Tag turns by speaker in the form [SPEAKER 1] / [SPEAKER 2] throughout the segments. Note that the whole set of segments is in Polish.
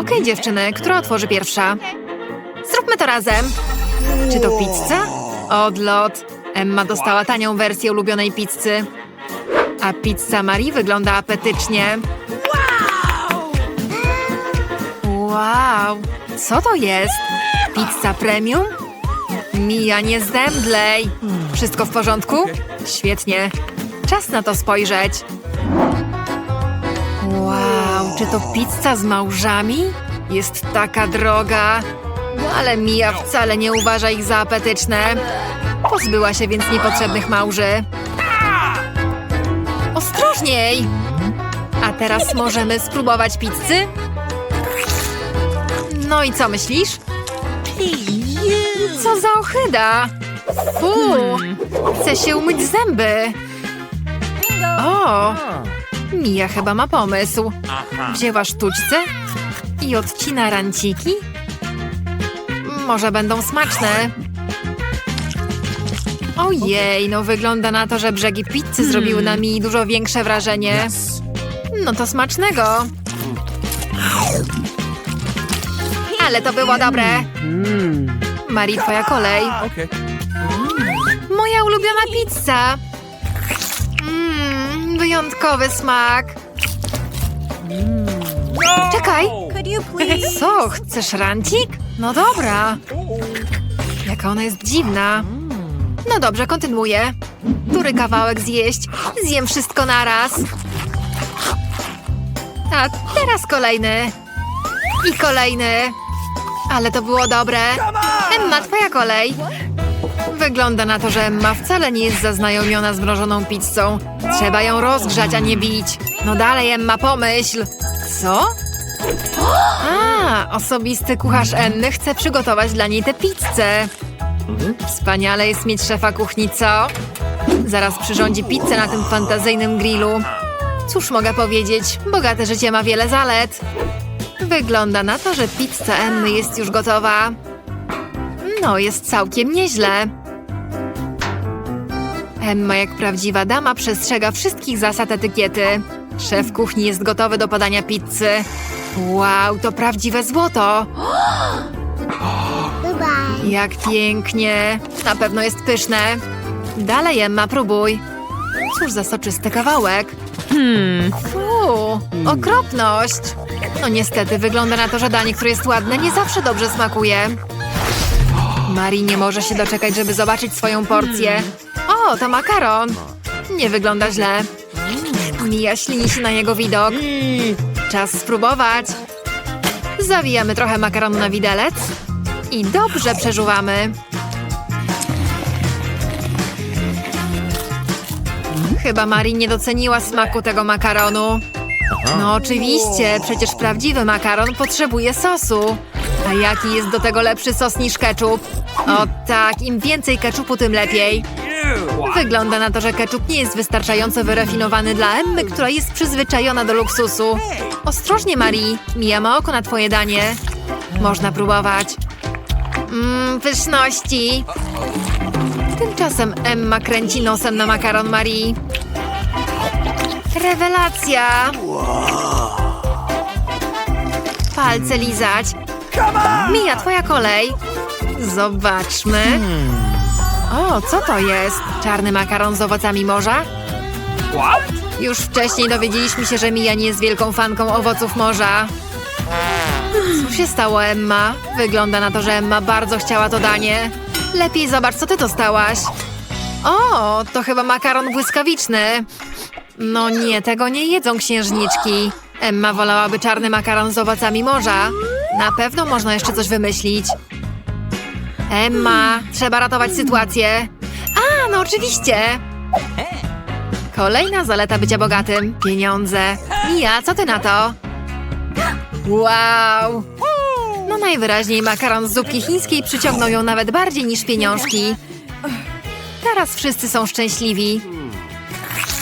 [SPEAKER 1] Okej, dziewczyny, która otworzy pierwsza? Zróbmy to razem. Czy to pizza? Odlot. Emma dostała tanią wersję ulubionej pizzy. A pizza Marii wygląda apetycznie. Wow! Co to jest? Pizza premium? Mija, nie zemdlej! Wszystko w porządku? Świetnie. Czas na to spojrzeć. Czy to pizza z małżami? Jest taka droga. Ale Mija wcale nie uważa ich za apetyczne. Pozbyła się więc niepotrzebnych małży. Ostrożniej! A teraz możemy spróbować pizzy? No i co myślisz? Co za ohyda! Fu! Chcę się umyć zęby. O! Mija chyba ma pomysł. Wzięła sztućce i odcina ranciki? Może będą smaczne. Ojej, no wygląda na to, że brzegi pizzy zrobiły na mi dużo większe wrażenie. No to smacznego. Ale to było dobre. Marii, twoja kolej. Moja ulubiona pizza. Wyjątkowy smak. Czekaj.
[SPEAKER 2] You please?
[SPEAKER 1] Co, chcesz rancik? No dobra. Jaka ona jest dziwna. No dobrze, kontynuuję. Który kawałek zjeść? Zjem wszystko naraz. A teraz kolejny. I kolejny. Ale to było dobre. Emma, twoja kolej. Wygląda na to, że Emma wcale nie jest zaznajomiona z mrożoną pizzą. Trzeba ją rozgrzać, a nie bić. No dalej, Emma, pomyśl. Co? A, osobisty kucharz Enny chce przygotować dla niej tę pizzę. Wspaniale jest mieć szefa kuchni, co? Zaraz przyrządzi pizzę na tym fantazyjnym grillu. Cóż mogę powiedzieć, bogate życie ma wiele zalet. Wygląda na to, że pizza Emmy jest już gotowa. No, jest całkiem nieźle. Emma, jak prawdziwa dama, przestrzega wszystkich zasad etykiety. Szef kuchni jest gotowy do podania pizzy. Wow, to prawdziwe złoto! Jak pięknie! Na pewno jest pyszne. Dalej, Emma, próbuj. Cóż za soczysty kawałek. Hmm. Fu, okropność. No niestety, wygląda na to, że danie, które jest ładne, nie zawsze dobrze smakuje. Marii nie może się doczekać, żeby zobaczyć swoją porcję. O, to makaron. Nie wygląda źle. Mija ślini się na jego widok. Czas spróbować. Zawijamy trochę makaronu na widelec i dobrze przeżuwamy. Chyba Marii nie doceniła smaku tego makaronu. No oczywiście, przecież prawdziwy makaron potrzebuje sosu. A jaki jest do tego lepszy sos niż ketchup? O tak, im więcej ketchupu, tym lepiej. Wygląda na to, że ketchup nie jest wystarczająco wyrafinowany dla Emmy, która jest przyzwyczajona do luksusu. Ostrożnie, Marii. Mija ma oko na twoje danie. Można próbować. Mmm, pyszności. Tymczasem Emma kręci nosem na makaron Marii. Rewelacja! Palce lizać. Mija, twoja kolej. Zobaczmy. O, co to jest? Czarny makaron z owocami morza? Już wcześniej dowiedzieliśmy się, że Mija nie jest wielką fanką owoców morza. Co się stało, Emma? Wygląda na to, że Emma bardzo chciała to danie. Lepiej zobacz, co ty dostałaś. O, to chyba makaron błyskawiczny. No nie, tego nie jedzą księżniczki. Emma wolałaby czarny makaron z owocami morza. Na pewno można jeszcze coś wymyślić. Emma, trzeba ratować sytuację. A, no oczywiście. Kolejna zaleta bycia bogatym. Pieniądze. Mija, co ty na to? Wow! No najwyraźniej makaron z zupki chińskiej przyciągnął ją nawet bardziej niż pieniążki. Teraz wszyscy są szczęśliwi.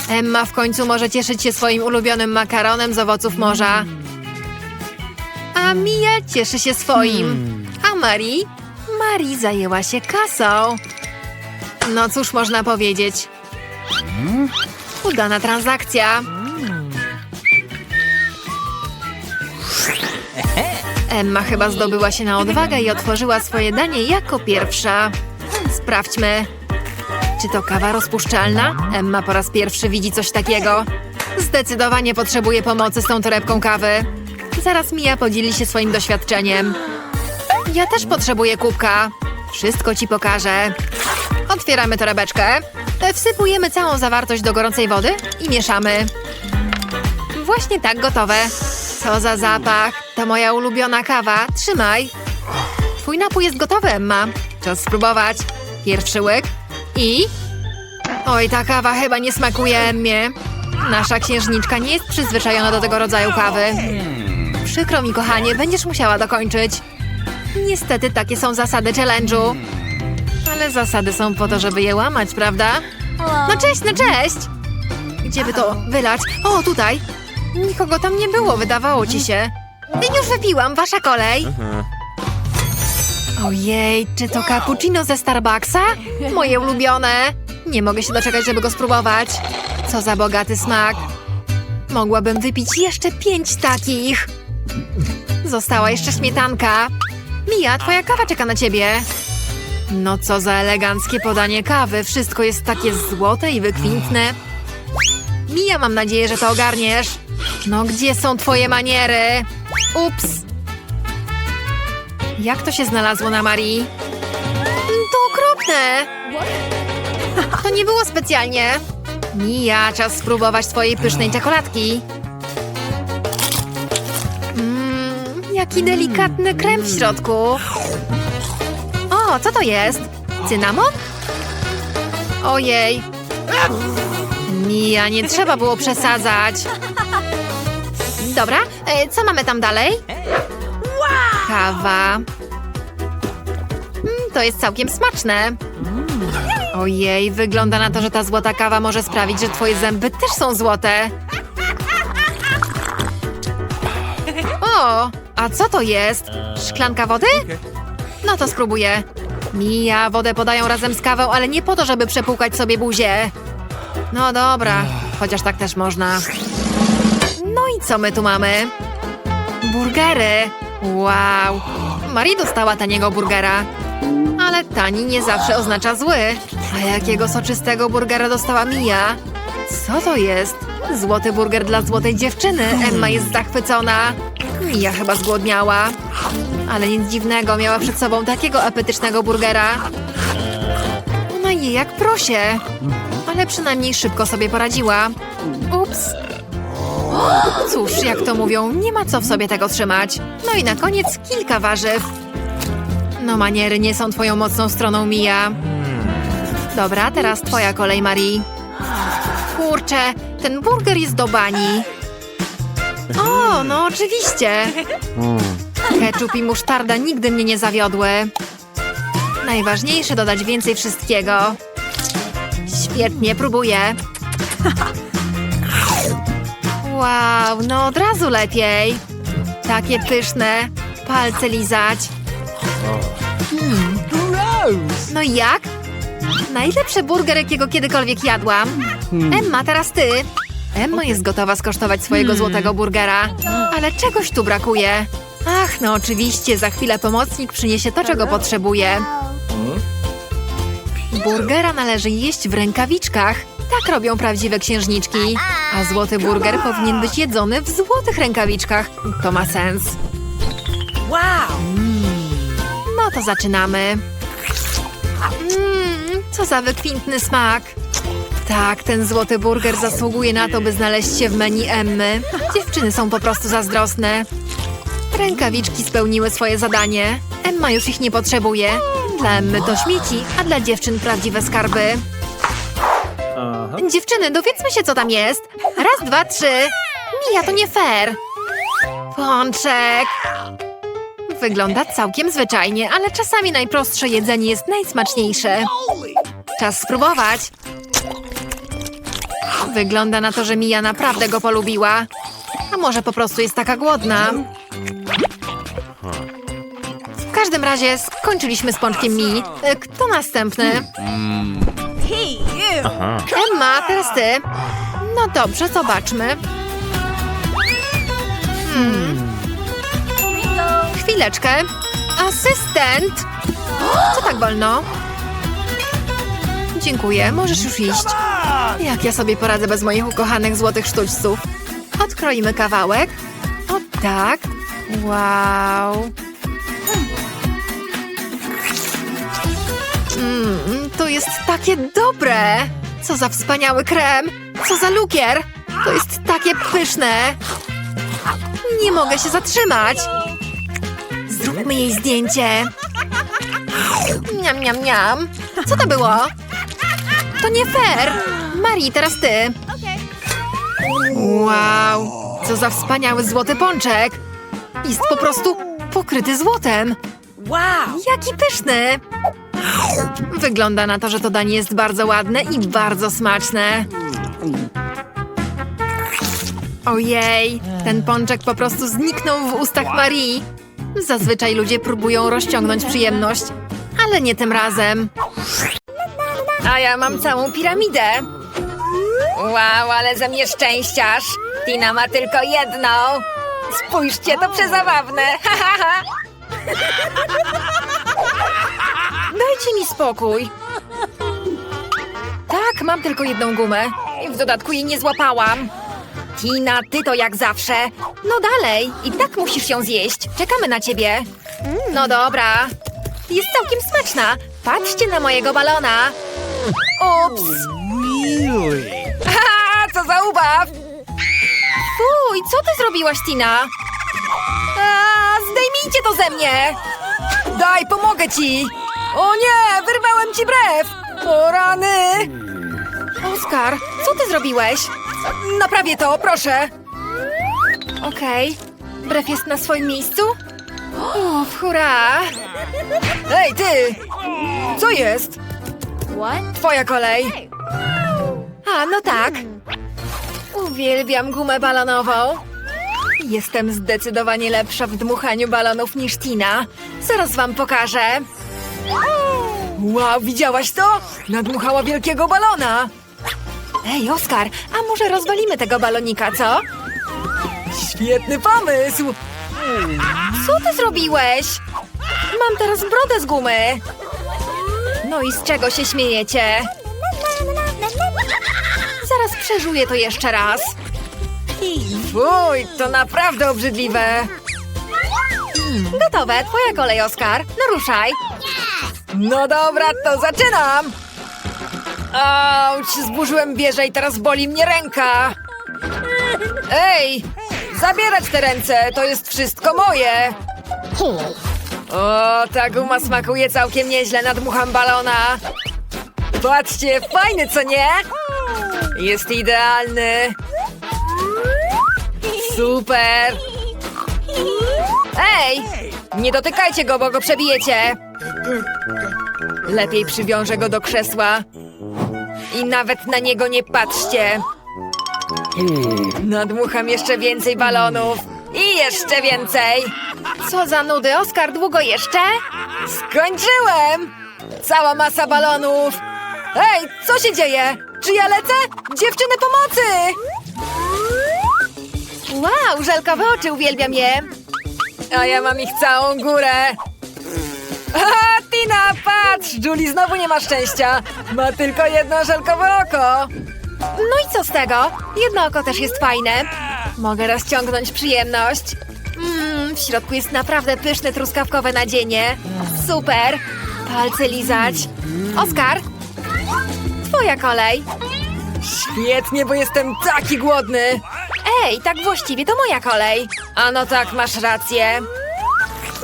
[SPEAKER 1] Emma w końcu może cieszyć się swoim ulubionym makaronem z owoców morza. A Mia cieszy się swoim. A Marii? Marii zajęła się kasą. No cóż można powiedzieć. Udana transakcja. Emma chyba zdobyła się na odwagę i otworzyła swoje danie jako pierwsza. Sprawdźmy. Czy to kawa rozpuszczalna? Emma po raz pierwszy widzi coś takiego. Zdecydowanie potrzebuje pomocy z tą torebką kawy. Zaraz Mia podzieli się swoim doświadczeniem. Ja też potrzebuję kubka. Wszystko ci pokażę. Otwieramy torebeczkę. Wsypujemy całą zawartość do gorącej wody i mieszamy. Właśnie tak gotowe. Co za zapach. To moja ulubiona kawa. Trzymaj. Twój napój jest gotowy, Emma. Czas spróbować. Pierwszy łyk. I... Oj, ta kawa chyba nie smakuje Emmie. Nasza księżniczka nie jest przyzwyczajona do tego rodzaju kawy. Przykro mi, kochanie, będziesz musiała dokończyć. Niestety takie są zasady challenge'u. Ale zasady są po to, żeby je łamać, prawda? No cześć, no cześć! Gdzie by to wylać? O, tutaj! Nikogo tam nie było, wydawało ci się. Już wypiłam, wasza kolej. Ojej, czy to cappuccino ze Starbucksa? Moje ulubione. Nie mogę się doczekać, żeby go spróbować. Co za bogaty smak. Mogłabym wypić jeszcze pięć takich. Została jeszcze śmietanka. Mija, twoja kawa czeka na ciebie. No co za eleganckie podanie kawy. Wszystko jest takie złote i wykwintne. Mija, mam nadzieję, że to ogarniesz. No gdzie są twoje maniery? Ups. Jak to się znalazło na Marii? To okropne. To nie było specjalnie. Mija, czas spróbować twojej pysznej czekoladki. Jaki delikatny krem w środku. O, co to jest? Cynamon? Ojej. Mija, nie trzeba było przesadzać. Dobra, e, co mamy tam dalej? Kawa. Mm, to jest całkiem smaczne. Ojej, wygląda na to, że ta złota kawa może sprawić, że twoje zęby też są złote. O, a co to jest? Szklanka wody? No to spróbuję. Mija, wodę podają razem z kawą, ale nie po to, żeby przepłukać sobie buzię. No dobra, chociaż tak też można. No i co my tu mamy? Burgery. Wow. Marie dostała taniego burgera. Ale tani nie zawsze oznacza zły. A jakiego soczystego burgera dostała Mia? Co to jest? Złoty burger dla złotej dziewczyny. Emma jest zachwycona. Mia chyba zgłodniała. Ale nic dziwnego, miała przed sobą takiego apetycznego burgera. Ona je jak prosie. Ale przynajmniej szybko sobie poradziła. Ups. Cóż, jak to mówią, nie ma co w sobie tego trzymać. No i na koniec kilka warzyw. No maniery nie są twoją mocną stroną, Mija. Dobra, teraz twoja kolej, Marii. Kurczę, ten burger jest do bani. O, no oczywiście. Ketchup i musztarda nigdy mnie nie zawiodły. Najważniejsze dodać więcej wszystkiego. Świetnie, próbuję. Wow, no od razu lepiej. Takie pyszne. Palce lizać. No i jak? Najlepszy burger, jakiego kiedykolwiek jadłam. Emma, teraz ty. Emma jest gotowa skosztować swojego złotego burgera. Ale czegoś tu brakuje. Ach, no oczywiście, za chwilę pomocnik przyniesie to, czego potrzebuje. Burgera należy jeść w rękawiczkach. Tak robią prawdziwe księżniczki. A złoty burger powinien być jedzony w złotych rękawiczkach. To ma sens.
[SPEAKER 3] Wow!
[SPEAKER 1] No to zaczynamy. Mmm, co za wykwintny smak. Tak, ten złoty burger zasługuje na to, by znaleźć się w menu Emmy. Dziewczyny są po prostu zazdrosne. Rękawiczki spełniły swoje zadanie. Emma już ich nie potrzebuje. Dla Emmy to śmieci, a dla dziewczyn prawdziwe skarby. Dziewczyny, dowiedzmy się, co tam jest. Raz, dwa, trzy. Mija, to nie fair. Pączek. Wygląda całkiem zwyczajnie, ale czasami najprostsze jedzenie jest najsmaczniejsze. Czas spróbować. Wygląda na to, że Mija naprawdę go polubiła. A może po prostu jest taka głodna. W każdym razie skończyliśmy z pączkiem Mi. E, Kto następny? Emma, teraz ty. No dobrze, zobaczmy. Hmm. chwileczkę. Asystent! Co tak wolno? Dziękuję, możesz już iść. Jak ja sobie poradzę bez moich ukochanych złotych sztućców? Odkroimy kawałek. O tak. Wow. Mmm, to jest takie dobre. Co za wspaniały krem. Co za lukier. To jest takie pyszne. Nie mogę się zatrzymać. Zróbmy jej zdjęcie. Miam, miam, miam. Co to było? To nie fair. Marii, teraz ty. Wow, co za wspaniały złoty pączek. Jest po prostu pokryty złotem.
[SPEAKER 3] Wow.
[SPEAKER 1] Jaki pyszny. Wygląda na to, że to danie jest bardzo ładne i bardzo smaczne. Ojej, ten pączek po prostu zniknął w ustach Marii. Zazwyczaj ludzie próbują rozciągnąć przyjemność, ale nie tym razem. A ja mam całą piramidę. Wow, ale ze mnie szczęściarz. Tina ma tylko jedną. Spójrzcie, to przezabawne. Dajcie mi spokój. Tak, mam tylko jedną gumę. I w dodatku jej nie złapałam. Tina, ty to jak zawsze. No dalej, i tak musisz ją zjeść. Czekamy na ciebie. No dobra. Jest całkiem smaczna. Patrzcie na mojego balona. Ups. Ha, co za ubaw. Fuj, co ty zrobiłaś, Tina? A, zdejmijcie to ze mnie! Daj, pomogę ci! O nie, wyrwałem ci brew! O rany! Oskar, co ty zrobiłeś? Naprawię to, proszę! Okej, brew jest na swoim miejscu? Uff, hurra! Ej, ty! Co jest?
[SPEAKER 3] What?
[SPEAKER 1] Twoja kolej! A, no tak. Uwielbiam gumę balonową. Jestem zdecydowanie lepsza w dmuchaniu balonów niż Tina. Zaraz wam pokażę. Wow, widziałaś to? Nadmuchała wielkiego balona. Ej, Oskar, a może rozwalimy tego balonika, co? Świetny pomysł! Co ty zrobiłeś? Mam teraz brodę z gumy. No i z czego się śmiejecie? Zaraz przeżuję to jeszcze raz. Fuj, to naprawdę obrzydliwe. Gotowe, twoja kolej, Oskar. No ruszaj. No dobra, to zaczynam. Auć, zburzyłem wieżę i teraz boli mnie ręka. Ej, zabierać te ręce, to jest wszystko moje. O, ta guma smakuje całkiem nieźle, nadmucham balona. Patrzcie, fajny, co nie? Jest idealny. Super. Ej, nie dotykajcie go, bo go przebijecie. Lepiej przywiążę go do krzesła. I nawet na niego nie patrzcie. Nadmucham jeszcze więcej balonów. I jeszcze więcej. Co za nudy, Oskar, długo jeszcze? Skończyłem! Cała masa balonów. Ej, co się dzieje? Czy ja lecę? Dziewczyny pomocy! Wow, żelkowe oczy, uwielbiam je. A ja mam ich całą górę. Aha, Tina, patrz! Julie znowu nie ma szczęścia. Ma tylko jedno żelkowe oko. No i co z tego? Jedno oko też jest fajne. Mogę rozciągnąć przyjemność. Mmm, w środku jest naprawdę pyszne truskawkowe nadzienie. Super! Palce lizać. Oskar, twoja kolej. Świetnie, bo jestem taki głodny. Ej, tak właściwie to moja kolej. A no tak, masz rację.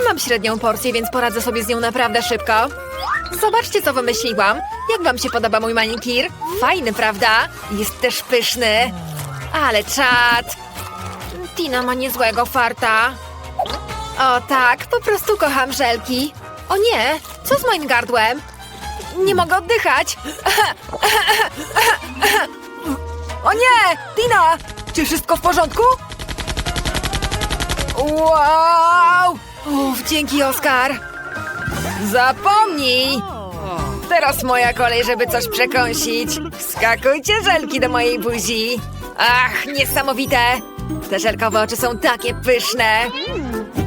[SPEAKER 1] Mam średnią porcję, więc poradzę sobie z nią naprawdę szybko. Zobaczcie, co wymyśliłam. Jak wam się podoba mój manikir? Fajny, prawda? Jest też pyszny. Ale czad. Tina ma niezłego farta. O tak, po prostu kocham żelki. O nie, co z moim gardłem? Nie mogę oddychać. O nie! Tina! Czy wszystko w porządku? Wow! Uf, dzięki, Oskar. Zapomnij! Teraz moja kolej, żeby coś przekąsić. Wskakujcie żelki do mojej buzi. Ach, niesamowite! Te żelkowe oczy są takie pyszne.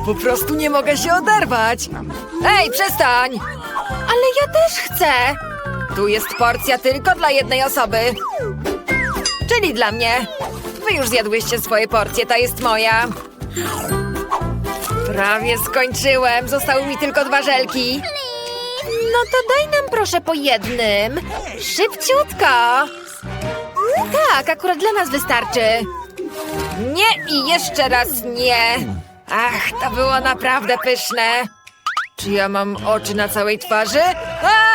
[SPEAKER 1] Po prostu nie mogę się oderwać. Ej, przestań! Ale ja też chcę. Tu jest porcja tylko dla jednej osoby. Czyli dla mnie. Wy już zjadłyście swoje porcje, ta jest moja. Prawie skończyłem. Zostały mi tylko dwa żelki. No to daj nam proszę po jednym. Szybciutko. Tak, akurat dla nas wystarczy. Nie i jeszcze raz nie. Ach, to było naprawdę pyszne. Czy ja mam oczy na całej twarzy? Aaa!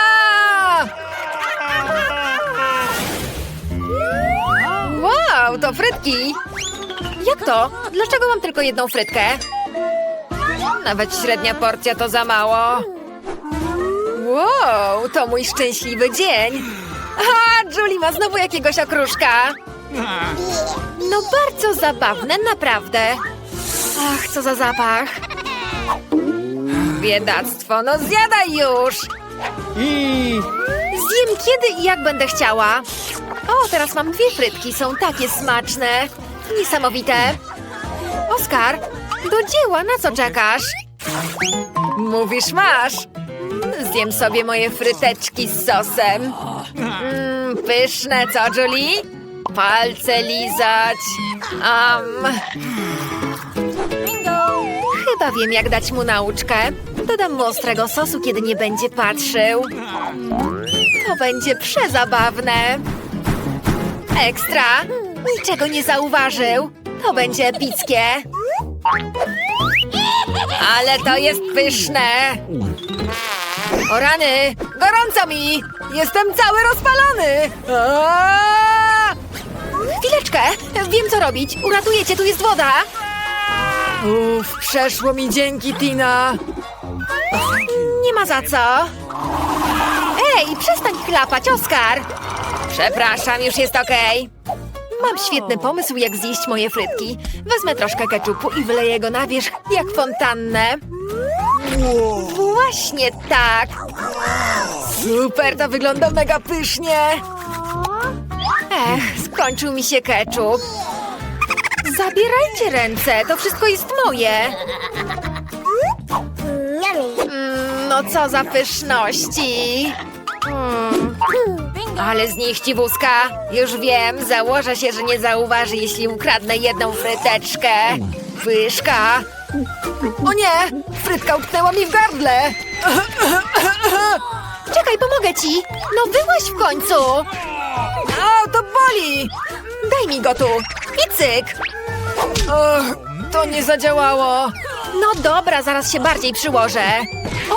[SPEAKER 1] Wow, to frytki. Jak to? Dlaczego mam tylko jedną frytkę? Nawet średnia porcja to za mało. Wow, to mój szczęśliwy dzień. A, Julie ma znowu jakiegoś okruszka. No bardzo zabawne, naprawdę. Ach, co za zapach. Biedactwo, no zjadaj już. Zjem kiedy i jak będę chciała. O, teraz mam dwie frytki, są takie smaczne. Niesamowite. Oskar, do dzieła, na co czekasz? Mówisz, masz. Zjem sobie moje fryteczki z sosem. Mmm, pyszne, co, Julie? Palce lizać. Um. Chyba wiem, jak dać mu nauczkę. Dodam mu ostrego sosu, kiedy nie będzie patrzył. To będzie przezabawne. Ekstra! Niczego nie zauważył. To będzie epickie. Ale to jest pyszne. O rany! Gorąco mi! Jestem cały rozpalony! Aaaa! Chwileczkę! Wiem, co robić. Uratuję cię, tu jest woda! Uff, przeszło mi dzięki, Tina. Nie ma za co. Ej, przestań chlapać, Oskar! Przepraszam, już jest okej. Mam świetny pomysł, jak zjeść moje frytki. Wezmę troszkę keczupu i wyleję go na wierzch, jak fontannę. Właśnie tak. Super, to wygląda mega pysznie. Ech, skończył mi się keczup. Zabierajcie ręce, to wszystko jest moje. Mm, no co za pyszności. Mm. Ale z nich ściwuska. Już wiem, założę się, że nie zauważy, jeśli ukradnę jedną fryteczkę. Pyszka. O nie! Frytka utknęła mi w gardle! Czekaj, pomogę ci! No wyłaź w końcu! O, to boli! Daj mi go tu! I cyk! Och, to nie zadziałało! No dobra, zaraz się bardziej przyłożę.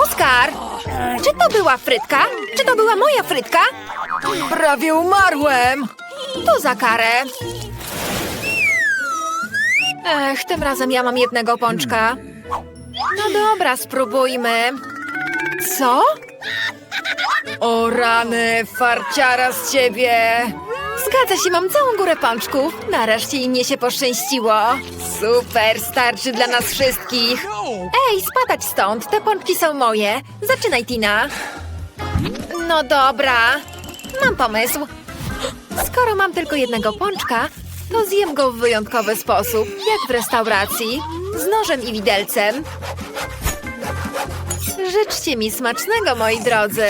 [SPEAKER 1] Oskar! Czy to była frytka? Czy to była moja frytka? Prawie umarłem! To za karę. Ech, tym razem ja mam jednego pączka. No dobra, spróbujmy. Co? O rany, farciara z ciebie! Zgadza się, mam całą górę pączków. Nareszcie im mnie się poszczęściło. Super, starczy dla nas wszystkich. Ej, spadać stąd, te pączki są moje. Zaczynaj, Tina. No dobra, mam pomysł. Skoro mam tylko jednego pączka, to zjem go w wyjątkowy sposób, jak w restauracji, z nożem i widelcem. Życzcie mi smacznego, moi drodzy.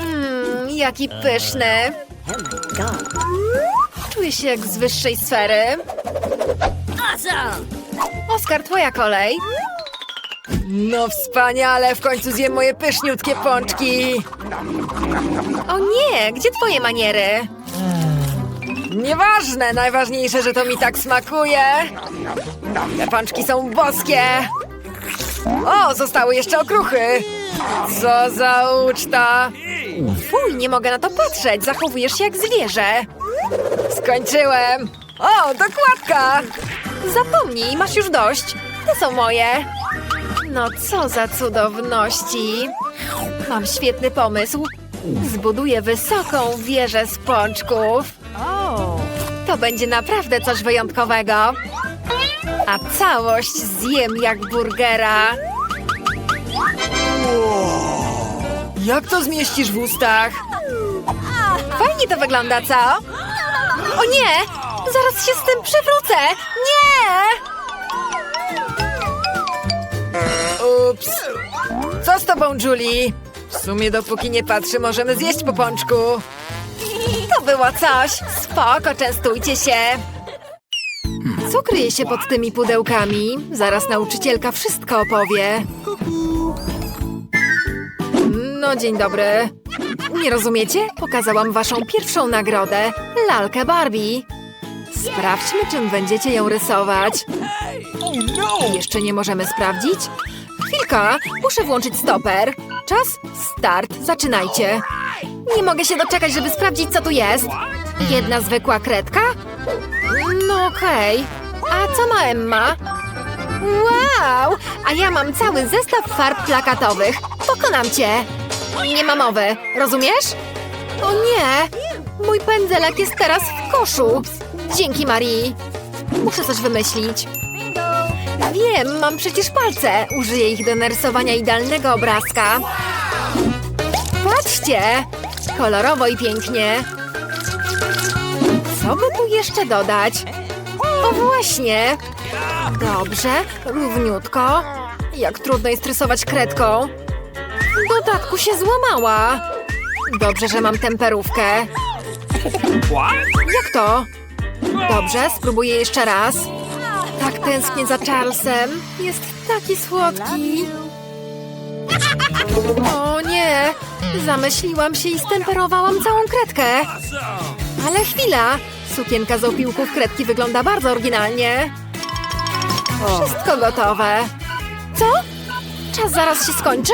[SPEAKER 1] Mmm, jaki pyszny. Czuję się jak z wyższej sfery. Oskar, twoja kolej. No wspaniale, w końcu zjem moje pyszniutkie pączki. O nie, gdzie twoje maniery? Nieważne, najważniejsze, że to mi tak smakuje. Te pączki są boskie. O, zostały jeszcze okruchy. Co za uczta. Fuj, nie mogę na to patrzeć, zachowujesz się jak zwierzę. Skończyłem. O, dokładka. Zapomnij, masz już dość. Te są moje. No co za cudowności. Mam świetny pomysł. Zbuduję wysoką wieżę z pączków. To będzie naprawdę coś wyjątkowego. A całość zjem jak burgera. Jak to zmieścisz w ustach? Fajnie to wygląda, co? O nie! Zaraz się z tym przewrócę! Nie! Ups. Co z tobą, Julie? W sumie dopóki nie patrzy, możemy zjeść po pączku. To było coś. Spoko, częstujcie się. Co kryje się pod tymi pudełkami? Zaraz nauczycielka wszystko opowie. No, dzień dobry. Nie rozumiecie? Pokazałam waszą pierwszą nagrodę. Lalkę Barbie. Sprawdźmy, czym będziecie ją rysować. Jeszcze nie możemy sprawdzić? Chwilka, muszę włączyć stoper. Czas, start, zaczynajcie. Nie mogę się doczekać, żeby sprawdzić, co tu jest. Jedna zwykła kredka? No okej. A co ma Emma? Wow! A ja mam cały zestaw farb plakatowych. Pokonam cię. Nie ma mowy, rozumiesz? O nie! Mój pędzelek jest teraz w koszu. Dzięki, Marii. Muszę coś wymyślić. Wiem, mam przecież palce. Użyję ich do narysowania idealnego obrazka. Patrzcie! Kolorowo i pięknie. Co by tu jeszcze dodać? O właśnie! Dobrze, równiutko. Jak trudno jest rysować kredką. W dodatku się złamała. Dobrze, że mam temperówkę. Jak to? Dobrze, spróbuję jeszcze raz. Tak tęsknię za Charlesem. Jest taki słodki. O nie! Zamyśliłam się i stemperowałam całą kredkę. Ale chwila! Sukienka z opiłków kredki wygląda bardzo oryginalnie. Wszystko gotowe. Co? Czas zaraz się skończy?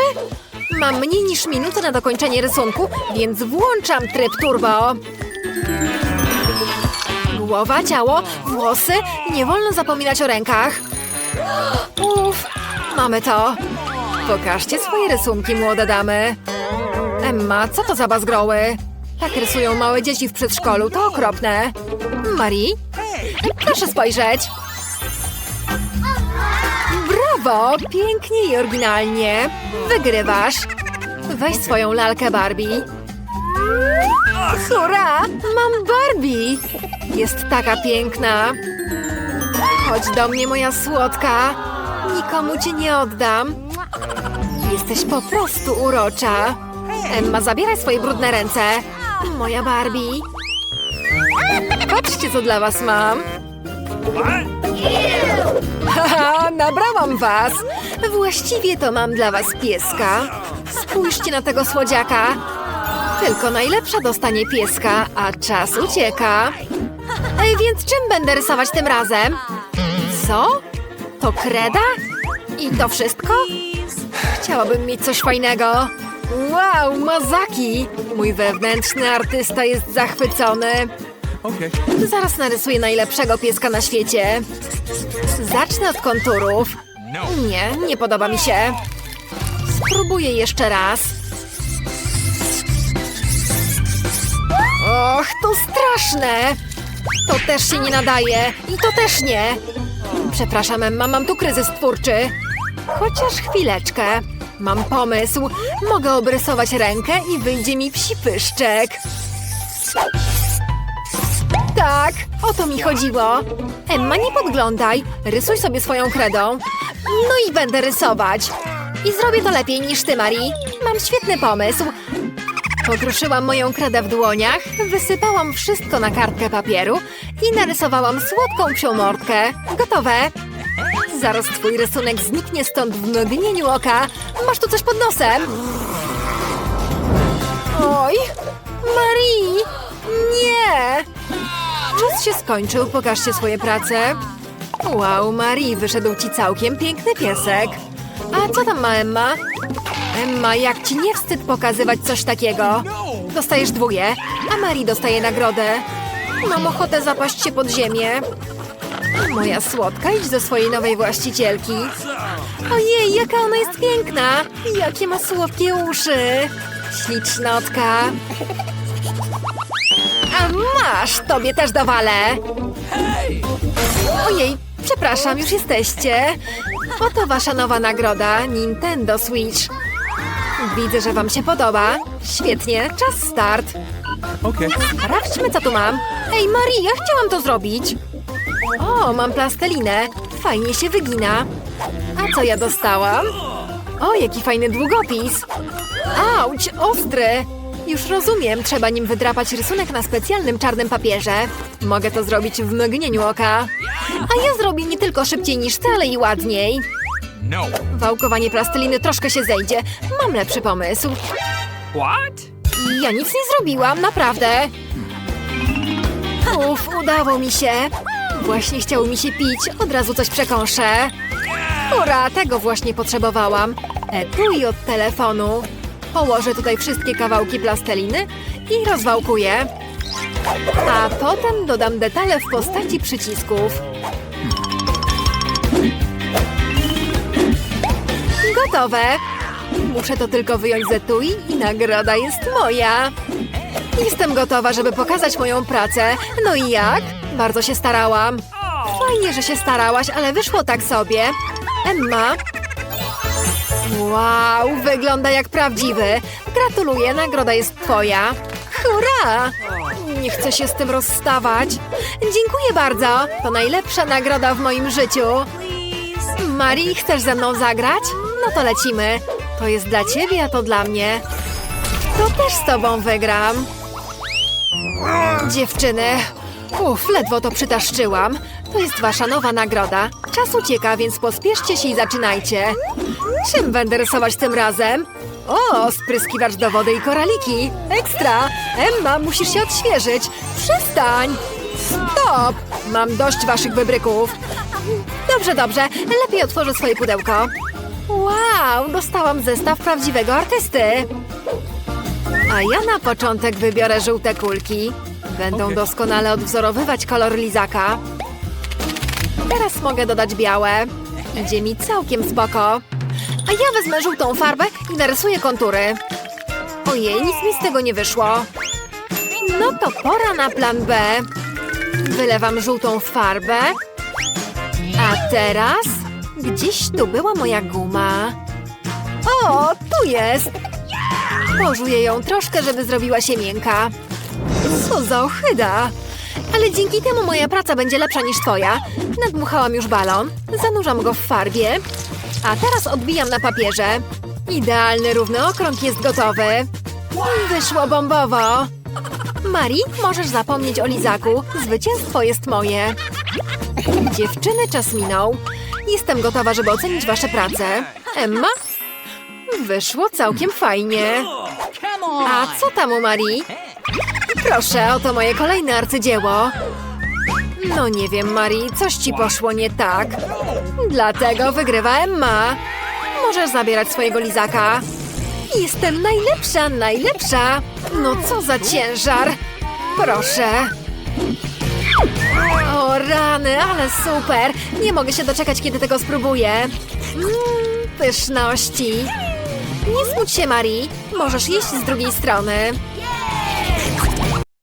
[SPEAKER 1] Mam mniej niż minutę na dokończenie rysunku, więc włączam tryb turbo. Głowa, ciało, włosy. Nie wolno zapominać o rękach. Uff, mamy to. Pokażcie swoje rysunki, młode damy. Emma, co to za bazgroły? Tak rysują małe dzieci w przedszkolu, to okropne. Marii? Proszę spojrzeć. Brawo! Pięknie i oryginalnie. Wygrywasz. Weź swoją lalkę Barbie. Hurra! Mam Barbie! Jest taka piękna. Chodź do mnie, moja słodka. Nikomu cię nie oddam. Jesteś po prostu urocza. Emma, zabieraj swoje brudne ręce. Moja Barbie. Patrzcie, co dla was mam. Haha, nabrałam was. Właściwie to mam dla was pieska. Spójrzcie na tego słodziaka. Tylko najlepsza dostanie pieska, a czas ucieka. Ej, więc czym będę rysować tym razem? Co? To kreda? I to wszystko? Chciałabym mieć coś fajnego. Wow, mazaki! Mój wewnętrzny artysta jest zachwycony.
[SPEAKER 2] Okay.
[SPEAKER 1] Zaraz narysuję najlepszego pieska na świecie. Zacznę od konturów. Nie, nie podoba mi się. Spróbuję jeszcze raz. Och, to straszne! To też się nie nadaje i to też nie. Przepraszam, Emma, mam tu kryzys twórczy. Chociaż chwileczkę. Mam pomysł. Mogę obrysować rękę i wyjdzie mi psi pyszczek. Tak, o to mi chodziło. Emma, nie podglądaj. Rysuj sobie swoją kredą. No i będę rysować. I zrobię to lepiej niż ty, Marii. Mam świetny pomysł. Pokruszyłam moją kredę w dłoniach, wysypałam wszystko na kartkę papieru i narysowałam słodką psią mordkę. Gotowe. Zaraz twój rysunek zniknie stąd w mgnieniu oka. Masz tu coś pod nosem. Oj, Marii! Nie! Czas się skończył, pokażcie swoje prace. Wow, Marii, wyszedł ci całkiem piękny piesek. A co tam ma Emma? Emma, jak ci nie wstyd pokazywać coś takiego? Dostajesz dwóje, a Marii dostaje nagrodę. Mam ochotę zapaść się pod ziemię. Moja słodka, idź do swojej nowej właścicielki. Ojej, jaka ona jest piękna! Jakie ma słodkie uszy! Ślicznotka! A masz, tobie też dowalę! Ojej, przepraszam, już jesteście. Oto wasza nowa nagroda, Nintendo Switch. Widzę, że wam się podoba. Świetnie, czas start.
[SPEAKER 2] Okay.
[SPEAKER 1] Sprawdźmy, co tu mam. Ej, Maria, chciałam to zrobić. O, mam plastelinę. Fajnie się wygina. A co ja dostałam? O, jaki fajny długopis. Auć, ostry. Już rozumiem, trzeba nim wydrapać rysunek na specjalnym czarnym papierze. Mogę to zrobić w mgnieniu oka. A ja zrobię nie tylko szybciej niż ty, ale i ładniej.
[SPEAKER 2] No.
[SPEAKER 1] Wałkowanie plasteliny troszkę się zejdzie. Mam lepszy pomysł.
[SPEAKER 2] What?
[SPEAKER 1] Ja nic nie zrobiłam, naprawdę. Uf, udało mi się. Właśnie chciało mi się pić, od razu coś przekąszę. Ura, tego właśnie potrzebowałam. Etui od telefonu. Położę tutaj wszystkie kawałki plasteliny i rozwałkuję. A potem dodam detale w postaci przycisków. Gotowe. Muszę to tylko wyjąć z etui i nagroda jest moja. Jestem gotowa, żeby pokazać moją pracę. No i jak? Bardzo się starałam. Fajnie, że się starałaś, ale wyszło tak sobie. Emma? Wow, wygląda jak prawdziwy. Gratuluję, nagroda jest twoja. Hurra! Nie chcę się z tym rozstawać. Dziękuję bardzo. To najlepsza nagroda w moim życiu. Marii, chcesz ze mną zagrać? No to lecimy. To jest dla ciebie, a to dla mnie. To też z tobą wygram. Dziewczyny, uff, ledwo to przytaszczyłam. To jest wasza nowa nagroda. Czas ucieka, więc pospieszcie się i zaczynajcie. Czym będę rysować tym razem? O, spryskiwacz do wody i koraliki. Ekstra! Emma, musisz się odświeżyć. Przestań! Stop! Mam dość waszych wybryków. Dobrze, dobrze. Lepiej otworzę swoje pudełko. Wow, dostałam zestaw prawdziwego artysty. A ja na początek wybiorę żółte kulki. Będą
[SPEAKER 2] Okej.
[SPEAKER 1] doskonale odwzorowywać kolor lizaka. Teraz mogę dodać białe. Idzie mi całkiem spoko. A ja wezmę żółtą farbę i narysuję kontury. Ojej, nic mi z tego nie wyszło. No to pora na plan B. Wylewam żółtą farbę. A teraz? Gdzieś tu była moja guma. O, tu jest! Pożuję ją troszkę, żeby zrobiła się miękka. Co za ochyda! Ale dzięki temu moja praca będzie lepsza niż twoja. Nadmuchałam już balon, zanurzam go w farbie, a teraz odbijam na papierze. Idealny równy okrąg jest gotowy. Wyszło bombowo. Mari, możesz zapomnieć o lizaku. Zwycięstwo jest moje. Dziewczyny, czas minął. Jestem gotowa, żeby ocenić wasze prace. Emma? Wyszło całkiem fajnie. A co tam u Marii? Proszę, oto moje kolejne arcydzieło. No nie wiem, Marii, coś ci poszło nie tak. Dlatego wygrywa Emma. Możesz zabierać swojego lizaka. Jestem najlepsza, najlepsza. No co za ciężar. Proszę. Rany, ale super! Nie mogę się doczekać, kiedy tego spróbuję. Mmm, pyszności. Nie smuć się, Marii. Możesz jeść z drugiej strony.